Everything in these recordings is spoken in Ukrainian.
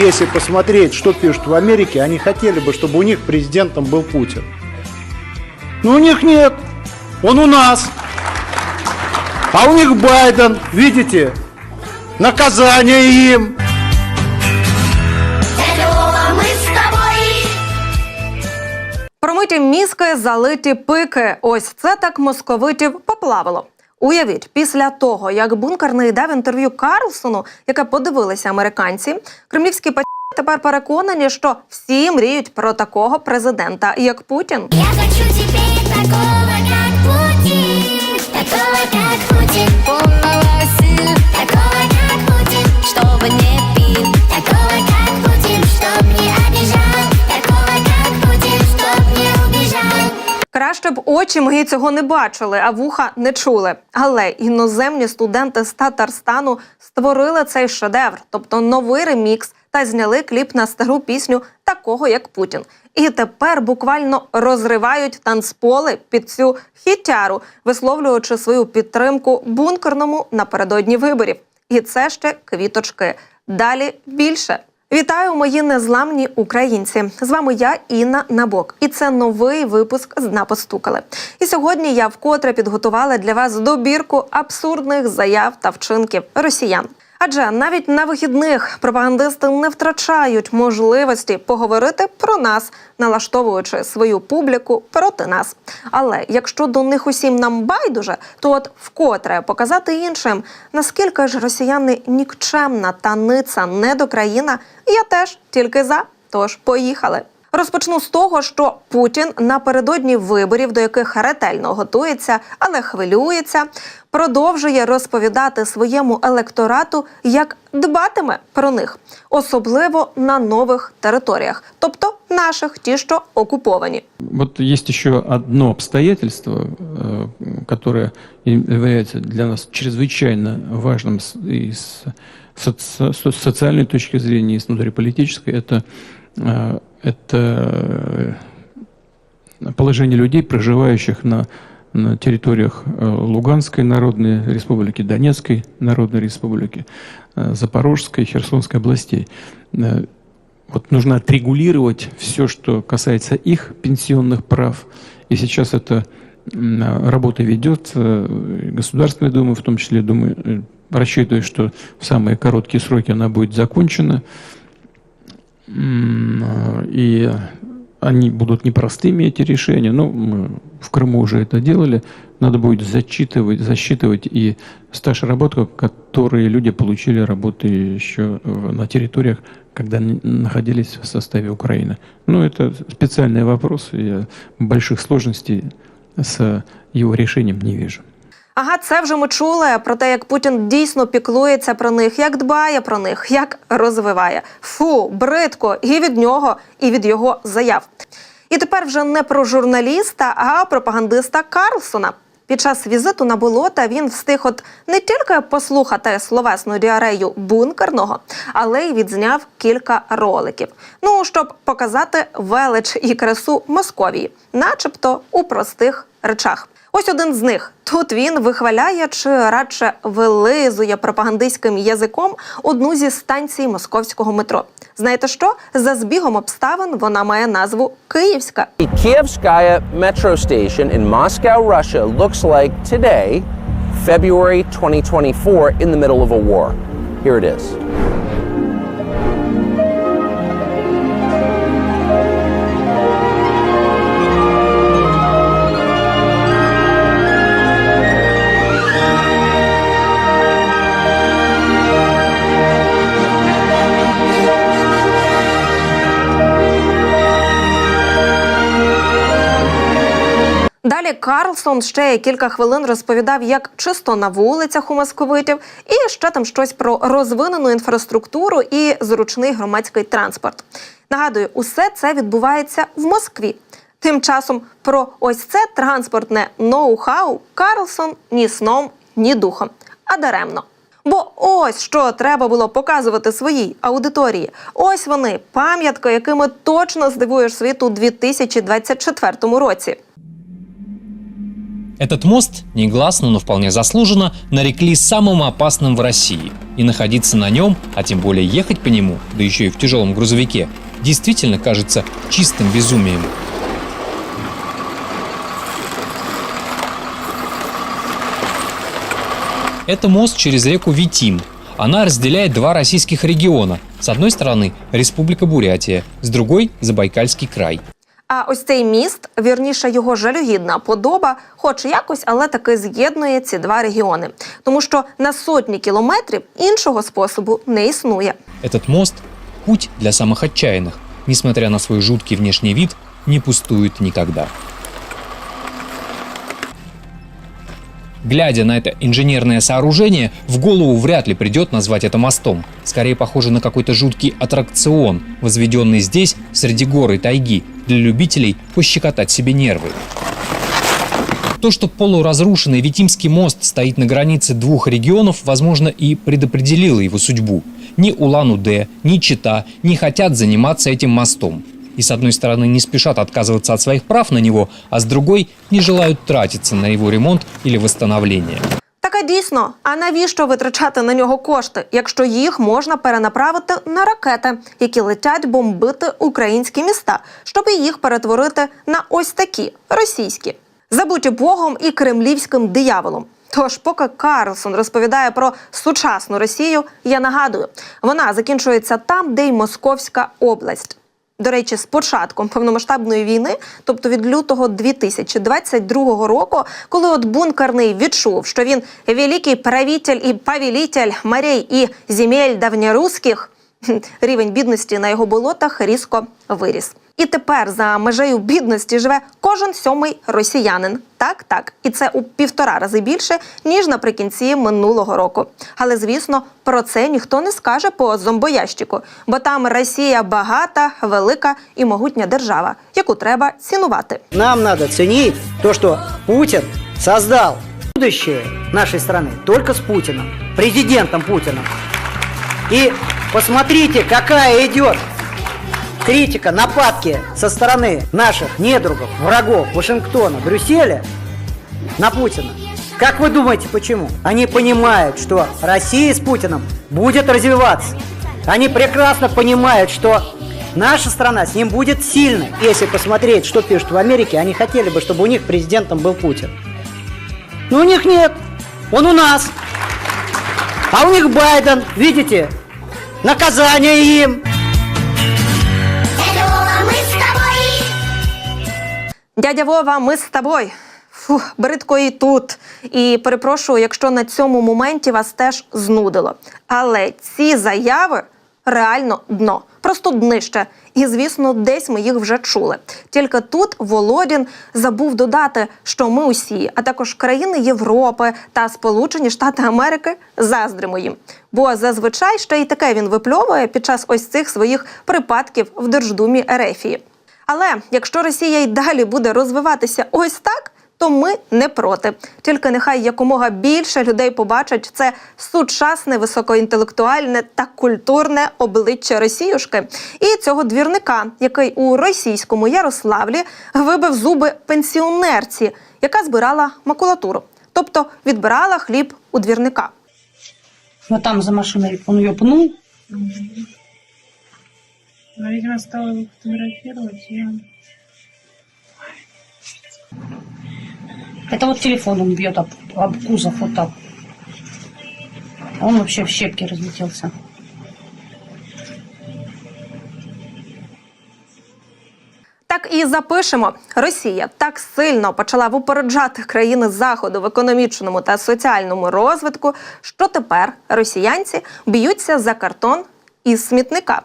Если посмотреть, что пишут в Америке, они хотели бы, чтобы у них президентом был Путин. Но у них нет. Он у нас. А у них Байден, видите? Наказание им. Лёва, мы с тобой. Промиті мізки, залиті пики. Ось це так московитів поплавило. Уявіть, після того, як бункерний дав інтерв'ю Карлсону, яке подивилися американці, кремлівські паті тепер переконані, що всі мріють про такого президента, як Путін. Я хочу теперь такого, как Путин. Такого, как Путин. Полного сил. Такого, как Путин. Чтобы не пил. Такого, как Краще б очі мої цього не бачили, а вуха не чули. Але іноземні студенти з Татарстану створили цей шедевр, тобто новий ремікс, та зняли кліп на стару пісню такого як Путін. І тепер буквально розривають танцполи під цю хітяру, висловлюючи свою підтримку бункерному напередодні виборів. І це ще квіточки. Далі більше. Вітаю, мої незламні українці! З вами я Інна Набок, і це новий випуск з «Напостукали». І сьогодні я вкотре підготувала для вас добірку абсурдних заяв та вчинків росіян. Адже навіть на вихідних пропагандисти не втрачають можливості поговорити про нас, налаштовуючи свою публіку проти нас. Але якщо до них усім нам байдуже, то от вкотре показати іншим, наскільки ж росіяни нікчемна та ниця недокраїна, я теж тільки за. Тож поїхали. Розпочну з того, що Путін напередодні виборів, до яких ретельно готується, але хвилюється, продовжує розповідати своєму електорату, як дбатиме про них, особливо на нових територіях, тобто наших, ті, що окуповані. Вот есть еще одно обстоятельство, э, которое является для нас чрезвычайно важным с, и с соци- с социальной точки зрения, и с внутриполитической. Это, э, это э, положение людей, проживающих на, на территориях э, Луганской Народной Республики, Донецкой Народной Республики, э, Запорожской, Херсонской областей. Вот нужно отрегулировать все, что касается их пенсионных прав. И сейчас эта работа ведет. Государственная Дума, в том числе, думаю, рассчитываю, что в самые короткие сроки она будет закончена. Э, И они будут непростыми, эти решения. Ну, мы в Крыму уже это делали. Надо будет зачитывать, засчитывать и стаж работы, которые люди получили работы еще в- на территориях, когда находились в составе Украины. Ну, это специальный вопрос. Я больших сложностей с его решением не вижу. Ага, це вже ми чули про те, як Путін дійсно піклується про них, як дбає про них, як розвиває. Фу, бридко, і від нього, і від його заяв. І тепер вже не про журналіста, а пропагандиста Карлсона. Під час візиту на болота він встиг от не тільки послухати словесну діарею бункерного, але й відзняв кілька роликів. Ну щоб показати велич і красу Московії, начебто у простих речах. Ось один з них. Тут він вихваляє чи радше вилизує пропагандистським язиком одну зі станцій московського метро. Знаєте що? За збігом обставин вона має назву Київська. Kievskaya metro station in Moscow, Russia looks like today, February 2024, in the middle of a war. Here it is. Карлсон ще кілька хвилин розповідав, як чисто на вулицях у московитів, і ще там щось про розвинену інфраструктуру і зручний громадський транспорт. Нагадую, усе це відбувається в Москві. Тим часом про ось це транспортне ноу-хау Карлсон ні сном, ні духом, а даремно. Бо ось що треба було показувати своїй аудиторії. Ось вони, пам'ятки, якими точно здивуєш світ у 2024 році. Этот мост, негласно, но вполне заслуженно, нарекли самым опасным в России. И находиться на нем, а тем более ехать по нему, да еще и в тяжелом грузовике, действительно кажется чистым безумием. Это мост через реку Витим. Она разделяет два российских региона. С одной стороны Республика Бурятия, с другой – Забайкальский край. А ось цей міст, вірніше його жалюгідна подоба, хоч якось, але таки з'єднує ці два регіони, тому що на сотні кілометрів іншого способу не існує. Этот мост – путь для самых отчаянных. Несмотря на свой жуткий внешний вид, не пустует никогда. Глядя на это инженерное сооружение, в голову вряд ли придет назвать это мостом. Скорее похоже на какой-то жуткий аттракцион, возведенный здесь, среди гор и тайги, для любителей пощекотать себе нервы. То, что полуразрушенный Витимский мост стоит на границе двух регионов, возможно, и предопределило его судьбу. Ни Улан-Удэ, ни Чита не хотят заниматься этим мостом. И с одной стороны не спешат отказываться от своих прав на него, а с другой не желают тратиться на его ремонт или восстановление. Так а дійсно, а навіщо витрачати на нього кошти, якщо їх можна перенаправити на ракети, які летять бомбити українські міста, щоб їх перетворити на ось такі російські, забуті Богом і кремлівським дияволом. Тож, поки Карлсон розповідає про сучасну Росію, я нагадую, вона закінчується там, де й Московська область. До речі, з початком повномасштабної війни, тобто від лютого 2022 року, коли от бункерний відчув, що він великий правитель і повелитель морей і земель давньоруських, рівень бідності на його болотах різко виріс. І тепер за межею бідності живе кожен сьомий росіянин. Так, так, і це у півтора рази більше ніж наприкінці минулого року. Але звісно, про це ніхто не скаже по зомбоящику, бо там Росія багата, велика і могутня держава, яку треба цінувати. Нам надо ценить то, что Путин создал будущее нашей страны только с Путиным, президентом Путиным. И посмотрите, какая идет критика, нападки со стороны наших недругов, врагов Вашингтона, Брюсселя на Путина. Как вы думаете, почему? Они понимают, что Россия с Путиным будет развиваться. Они прекрасно понимают, что наша страна с ним будет сильной. Если посмотреть, что пишут в Америке, они хотели бы, чтобы у них президентом был Путин. Но у них нет. Он у нас. А у них Байден, видите? Наказание им. Дядя Вова, ми з тобою. Фух, бридко і тут. І перепрошую, якщо на цьому моменті вас теж знудило. Але ці заяви реально дно, просто днище. І звісно, десь ми їх вже чули. Тільки тут Володін забув додати, що ми усі, а також країни Європи та Сполучені Штати Америки заздримо їм. Бо зазвичай ще й таке він випльовує під час ось цих своїх припадків в Держдумі Ерефії. Але якщо Росія й далі буде розвиватися ось так, то ми не проти. Тільки нехай якомога більше людей побачать це сучасне, високоінтелектуальне та культурне обличчя Росіюшки і цього двірника, який у російському Ярославлі вибив зуби пенсіонерці, яка збирала макулатуру, тобто відбирала хліб у двірника. Вот там за машиной он ее пнул. Она, видимо, стала его фотографировать. И он... Это вот телефон он бьет об, об кузов вот так. Он вообще в щепки разлетелся. Так і запишемо. Росія так сильно почала випереджати країни заходу в економічному та соціальному розвитку, що тепер росіянці б'ються за картон із смітника.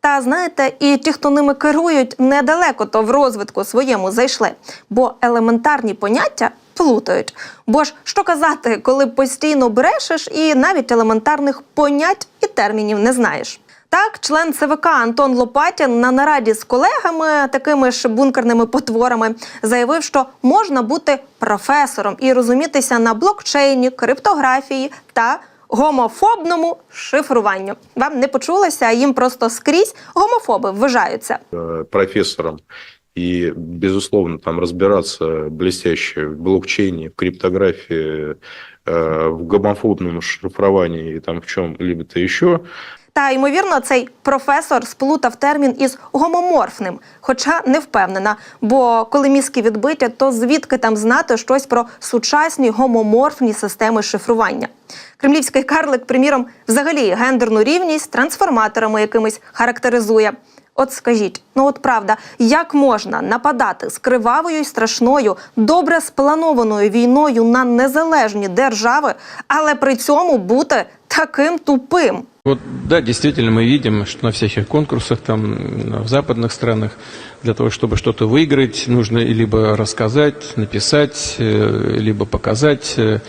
Та знаєте, і ті, хто ними керують, недалеко то в розвитку своєму зайшли, бо елементарні поняття плутають. Бо ж що казати, коли постійно брешеш і навіть елементарних понять і термінів не знаєш. Так, член ЦВК Антон Лопатін на нараді з колегами, такими ж бункерними потворами, заявив, що можна бути професором і розумітися на блокчейні, криптографії та гомофобному шифруванню. Вам не почулося, а їм просто скрізь гомофоби вважаються. професором. профессором и, безусловно, там разбираться блестяще в блокчейне, в криптографии, э, в гомофобном шифровании и там в чем-либо-то еще, Та ймовірно, цей професор сплутав термін із гомоморфним, хоча не впевнена. Бо коли мізки відбиті, то звідки там знати щось про сучасні гомоморфні системи шифрування? Кремлівський карлик, приміром, взагалі гендерну рівність трансформаторами якимись характеризує. От скажіть, ну от правда, як можна нападати з кривавою й страшною, добре спланованою війною на незалежні держави, але при цьому бути таким тупим? Вот, да, действительно, мы видим, что на всяких конкурсах там в западных странах для того, чтобы что-то выиграть, нужно либо рассказать, написать, э, либо показать э,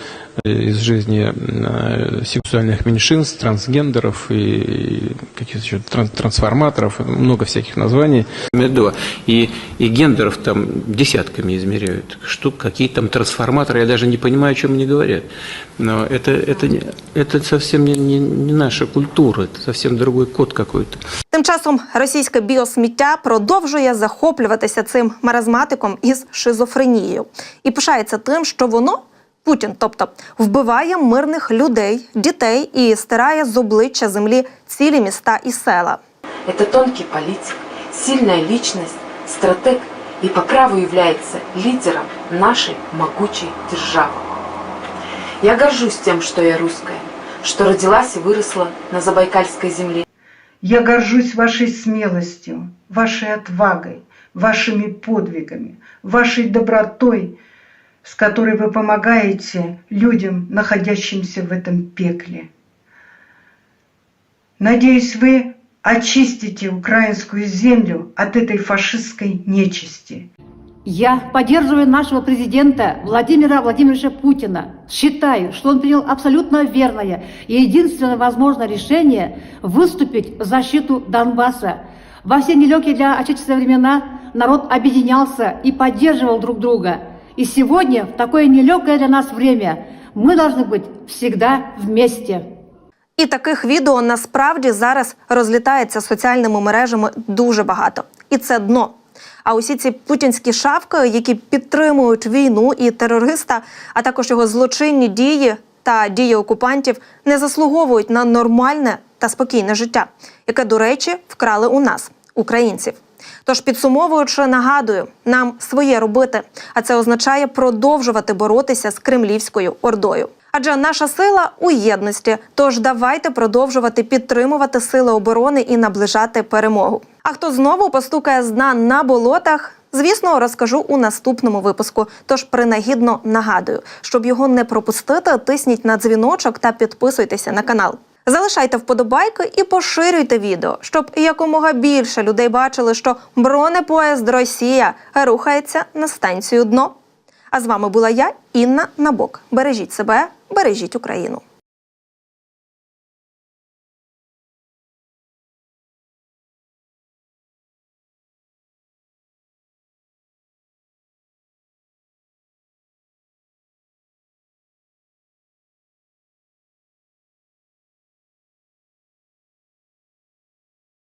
из жизни э, сексуальных меньшинств, трансгендеров и, и каких-то еще тран- трансформаторов, много всяких названий. Медова. И, и гендеров там десятками измеряют. Что, какие там трансформаторы, я даже не понимаю, о чем они говорят. Но это, это, не- это совсем не, не, не наша культура, это совсем другой код какой-то. Тим часом російське біосміття продовжує захоплюватися цим маразматиком із шизофренією і пишається тим, що воно. Путін, тобто вбиває мирних людей, дітей і стирає з обличчя землі цілі міста і села. Это тонкий политик, сильная личность, стратег и по праву является лидером нашей могучей державы. Я горжусь тем, что я русская, что родилась и выросла на Забайкальской земле. Я горжусь вашей смелостью, вашей отвагой, вашими подвигами, вашей добротой, с которой вы помогаете людям, находящимся в этом пекле. Надеюсь, вы очистите украинскую землю от этой фашистской нечисти. Я поддерживаю нашего президента Владимира Владимировича Путина. Считаю, что он принял абсолютно верное и единственное возможное решение выступить в защиту Донбасса. Во все нелегкие для отечественного времена народ объединялся и поддерживал друг друга. И сегодня, в такое нелегкое для нас время, мы должны быть всегда вместе. І таких відео насправді зараз розлітається соціальними мережами дуже багато. І це дно. А усі ці путінські шавки, які підтримують війну і терориста, а також його злочинні дії та дії окупантів, не заслуговують на нормальне та спокійне життя, яке, до речі, вкрали у нас, українців. Тож, підсумовуючи, нагадую, нам своє робити, а це означає продовжувати боротися з кремлівською ордою. Адже наша сила у єдності. Тож давайте продовжувати підтримувати сили оборони і наближати перемогу. А хто знову постукає з на болотах? Звісно, розкажу у наступному випуску. Тож принагідно нагадую, щоб його не пропустити, тисніть на дзвіночок та підписуйтеся на канал. Залишайте вподобайки і поширюйте відео, щоб якомога більше людей бачили, що бронепоїзд Росія рухається на станцію дно. А з вами була я, Інна Набок. Бережіть себе, бережіть Україну.